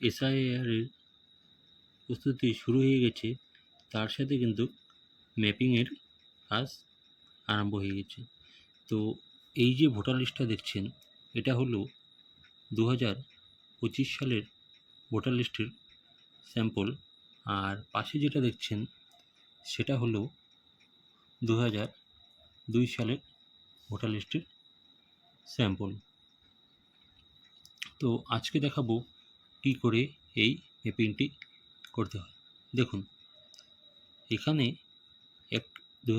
এসআইআরের প্রস্তুতি শুরু হয়ে গেছে, তার সাথে কিন্তু ম্যাপিংয়ের কাজ আরম্ভ হয়ে গেছে। তো এই যে ভোটার লিস্টটা দেখছেন, এটা হলো দু হাজার পঁচিশ সালের ভোটার লিস্টের স্যাম্পল। আর পাশে যেটা দেখছেন, সেটা হলো দু হাজার দুই সালের ভোটার লিস্টের স্যাম্পল। তো আজকে দেখাবো কী করে এই ম্যাপিংটি করতে হয়? দেখুন, এখানে এক দু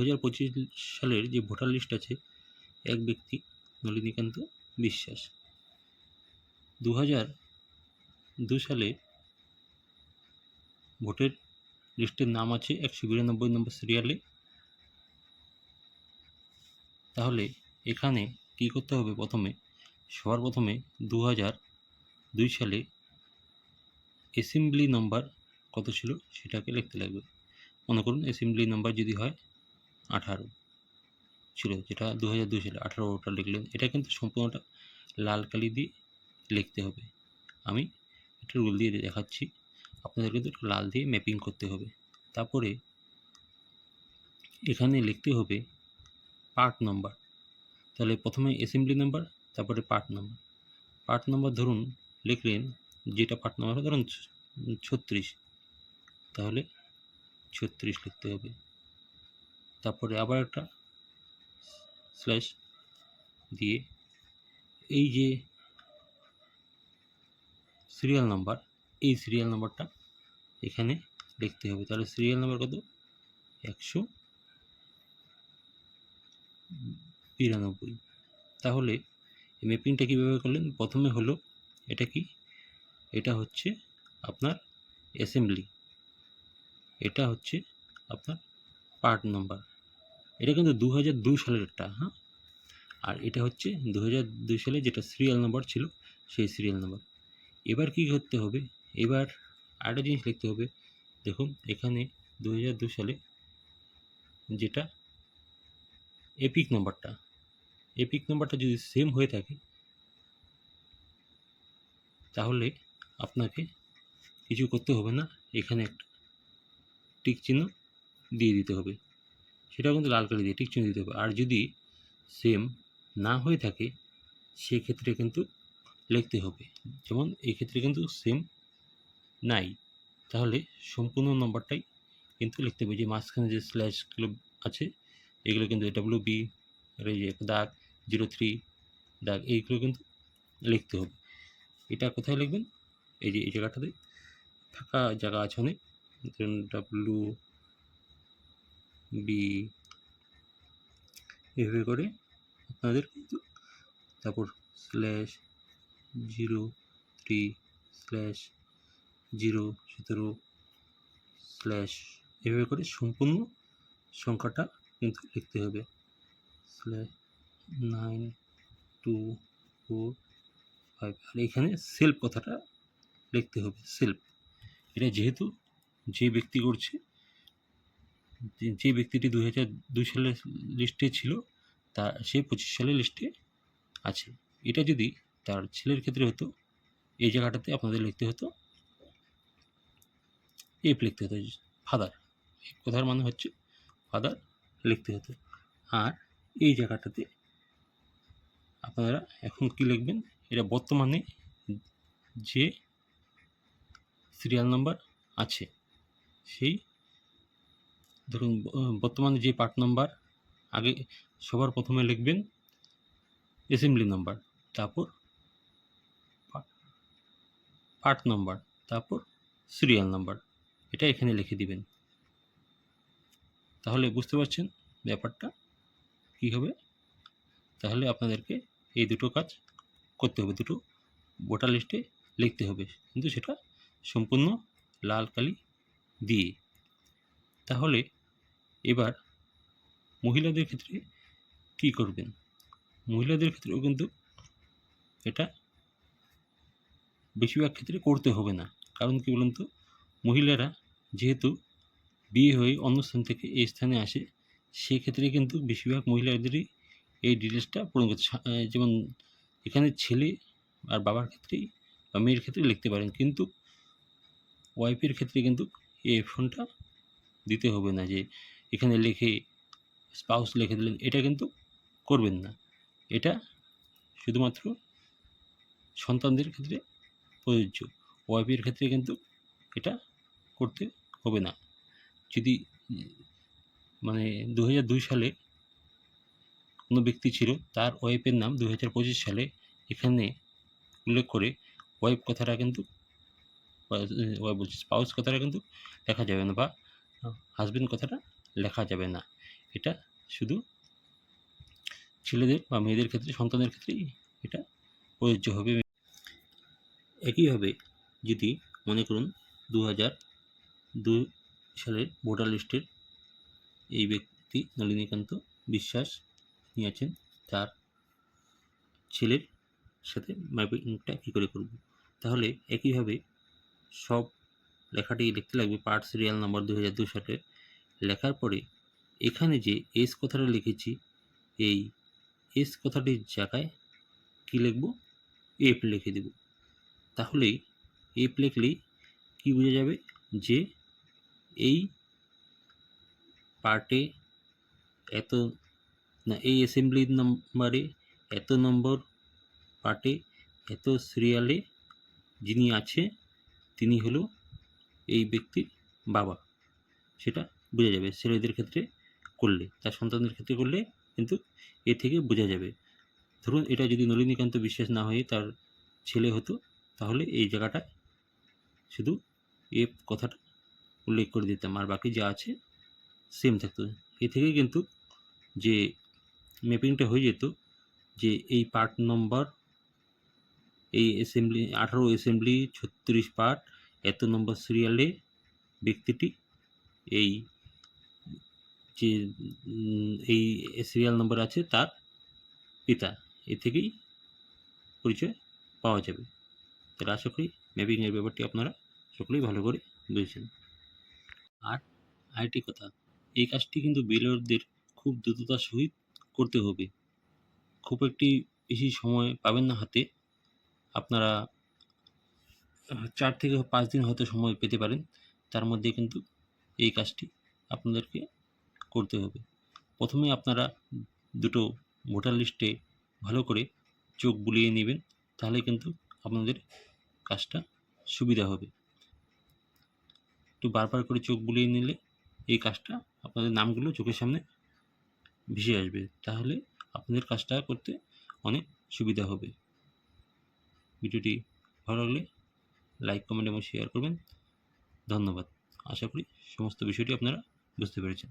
সালের যে ভোটার লিস্ট আছে, এক ব্যক্তি নলিনীকান্ত বিশ্বাস। দু দু সালে ভোটের লিস্টের নাম আছে একশো বিরানব্বই নম্বর সিরিয়ালে। তাহলে এখানে কী করতে হবে? প্রথমে, সবার প্রথমে দু দুই সালে অ্যাসেম্বলি নাম্বার কত ছিল সেটাকে লিখতে লাগবে। মনে করুন অ্যাসেম্বলি নাম্বার যদি হয় আঠারো ছিল, যেটা দু হাজার দুই সালে আঠারোটা লিখলেন। এটা কিন্তু সম্পূর্ণটা লাল কালি দিয়ে লিখতে হবে। আমি একটা রুল দিয়ে দেখাচ্ছি। আপনাদের কিন্তু লাল দিয়ে ম্যাপিং করতে হবে। তারপরে এখানে লিখতে হবে পার্ট নম্বর তাহলে প্রথমে অ্যাসেম্বলি নাম্বার তারপরে পার্ট নাম্বার পার্ট নাম্বার ধরুন লিখলেন যেটা পার্ট নাম্বার ধরুন ছত্রিশ। তাহলে ছত্রিশ লিখতে হবে। তারপরে আবার একটা স্ল্যাশ দিয়ে এই যে সিরিয়াল নাম্বার এই সিরিয়াল নাম্বারটা এখানে লিখতে হবে। তাহলে সিরিয়াল নাম্বার কত? একশো বিরানব্বই। তাহলে ম্যাপিংটা কীভাবে করলেন? প্রথমে হলো এটা কি? এটা হচ্ছে আপনার অ্যাসেম্বলি এটা হচ্ছে আপনার পার্ট নাম্বার এটা কিন্তু দু হাজার দুই সালেরটা হ্যাঁ? আর এটা হচ্ছে দু হাজার দুই সালে যেটা সিরিয়াল নাম্বার ছিল, সেই সিরিয়াল নাম্বার এবার কী করতে হবে? এবার আরেকটা জিনিস লিখতে হবে। দেখুন, এখানে দু হাজার দু সালে যেটা এপিক নাম্বারটা এপিক নাম্বারটা যদি সেম হয়ে থাকে, তাহলে আপনাকে কিছু করতে হবে না। এখানে একটা টিক চিহ্ন দিয়ে দিতে হবে। সেটাও কিন্তু লাল কালি দিয়ে টিক চিহ্ন দিতে হবে। আর যদি সেম না হয়ে থাকে, সেক্ষেত্রে কিন্তু লিখতে হবে। যেমন এই ক্ষেত্রে কিন্তু সেম নাই। তাহলে সম্পূর্ণ নম্বরটাই কিন্তু লিখতে হবে। যে মাঝখানে যে স্ল্যাশগুলো আছে, এগুলো কিন্তু ডাব্লিউ বি যে দাগ জিরো থ্রি দাগ, এইগুলো কিন্তু লিখতে হবে। এটা কোথায় লিখবেন? এই যে, এই জায়গাটাতে ফাঁকা জায়গা আছে অনেক। ডাব্লু বি এভাবে করে আপনাদের কিন্তু তারপর slash zero three slash zero সতেরো স্ল্যাশ এভাবে করে সম্পূর্ণ সংখ্যাটা কিন্তু লিখতে হবে। Slash nine two four five আর এখানে সেলফ কথাটা লিখতে হবে সেলফ এটা যেহেতু যে ব্যক্তি করছে, যে- ব্যক্তিটি দুই হাজার দুই সালের লিস্টে ছিল, তা, সে পঁচিশ সালের লিস্টে আছে। এটা যদি তার ছেলের ক্ষেত্রে হতো, এই জায়গাটাতে আপনাদের লিখতে হতো এফ লিখতে হতো ফাদার কথার মানে হচ্ছে ফাদার লিখতে হতো। আর এই জায়গাটাতে আপনারা এখন কি লিখবেন? এটা বর্তমানে যে সিরিয়াল নাম্বার আছে। সেই, ধরুন বর্তমানে যে পার্ট নাম্বার আগে সবার প্রথমে লিখবেন অ্যাসেম্বলি নাম্বার তারপর পার্ট নাম্বার তারপর সিরিয়াল নাম্বার এটা এখানে লিখে দিবেন। তাহলে বুঝতে পারছেন ব্যাপারটা কী হবে? তাহলে আপনাদেরকে এই দুটো কাজ করতে হবে, দুটো ভোটার লিস্টে লিখতে হবে। কিন্তু সেটা সম্পূর্ণ লাল কালি দিয়ে। তাহলে এবার মহিলাদের ক্ষেত্রে কী করবেন? মহিলাদের ক্ষেত্রেও কিন্তু এটা বেশিরভাগ ক্ষেত্রে করতে হবে না। কারণ কি বলুন তো? মহিলারা যেহেতু বিয়ে হয়ে অন্য স্থান থেকে এই স্থানে আসে, সেক্ষেত্রে কিন্তু বেশিরভাগ মহিলাদেরই এই ডিটেলসটা পূরণ করতে যেমন এখানে ছেলে আর বাবার ক্ষেত্রেই বা মেয়ের ক্ষেত্রে লিখতে পারেন। কিন্তু ওয়াইফের ক্ষেত্রে কিন্তু এই অপশনটা দিতে হবে না যে এখানে লিখে স্পাউস লিখে দিলেন, এটা কিন্তু করবেন না। এটা শুধুমাত্র সন্তানদের ক্ষেত্রে প্রযোজ্য। ওয়াইফের ক্ষেত্রে কিন্তু এটা করতে হবে না। যদি মানে দু হাজার দুই সালে কোনো ব্যক্তি ছিল, তার ওয়াইফের নাম দু হাজার পঁচিশ সালে এখানে উল্লেখ করে ওয়াইফ কথাটা কিন্তু ওয়াইফ বলছি স্পাউস কথাটা কিন্তু লেখা যাবে না বা হাজবেন্ড কথাটা লেখা যাবে না। এটা শুধু ছেলেদের বা মেয়েদের ক্ষেত্রে সন্তানের ক্ষেত্রেই এটা প্রযোজ্য হবে। একইভাবে যদি মনে করুন দু হাজার দুই সালের ভোটার লিস্টের এই ব্যক্তি নলিনীকান্ত বিশ্বাস নিয়েছেন, তার ছেলের সাথে ম্যাপিংটা কী করে করব? তাহলে একইভাবে সব লেখাটি লিখতে লাগবে পার্ট সিরিয়াল নাম্বার দু হাজার দুই সালে। লেখার পরে এখানে যে এস কথাটা লিখেছি, এই এস কথাটির জায়গায় কী লিখব? এফ লিখে দেব। তাহলেই এফ লিখলেই কী বোঝা যাবে? যে এই পার্টে এত, না, এই অ্যাসেম্বলি নাম্বারে এত নম্বর পার্টে এত সিরিয়ালে যিনি আছে তিনি হলো এই ব্যক্তির বাবা। সেটা বোঝা যাবে। ছেলেদের ক্ষেত্রে করলে, তার সন্তানদের ক্ষেত্রে করলে কিন্তু এ থেকে বোঝা যাবে। ধরুন এটা যদি নলিনীকান্ত বিশ্বাস না হয়ে তার ছেলে হতো, তাহলে এই জায়গাটায় শুধু এ কথাটা উল্লেখ করে দিতাম। আর বাকি যা আছে সেম থাকতো। এ থেকে কিন্তু যে ম্যাপিংটা হয়ে যেত, যে এই পার্ট নম্বর এই অ্যাসেম্বলি আঠারো অ্যাসেম্বলি ছত্রিশ পার্ট এত নম্বর সিরিয়ালে ব্যক্তিটি এই যে এই সিরিয়াল নম্বর আছে তার পিতা। এ থেকেই পরিচয় পাওয়া যাবে। তাহলে আশা করি ম্যাপিংয়ের ব্যাপারটি আপনারা সকলেই ভালো করে বুঝেছেন। আর আরেকটি কথা, এই কাজটি কিন্তু বিলরদের খুব দ্রুততার সহিত করতে হবে। খুব একটি বেশি সময় পাবেন না হাতে। আপনারা চার থেকে পাঁচ দিন হয়তো সময় পেতে পারেন। তার মধ্যে কিন্তু এই কাজটি আপনাদেরকে করতে হবে। প্রথমে আপনারা দুটো ভোটার লিস্টে ভালো করে চোখ বুলিয়ে নেবেন, তাহলে কিন্তু আপনাদের কাজটা সুবিধা হবে। একটু বারবার করে চোখ বুলিয়ে নিলে এই কাজটা আপনাদের নামগুলো চোখের সামনে ভেসে আসবে, তাহলে আপনাদের কাজটা করতে অনেক সুবিধা হবে। ভিডিওটি ভালো লাগলে লাইক কমেন্ট এবং শেয়ার করবেন। ধন্যবাদ। আশা করি সমস্ত বিষয়টি আপনারা বুঝতে পেরেছেন।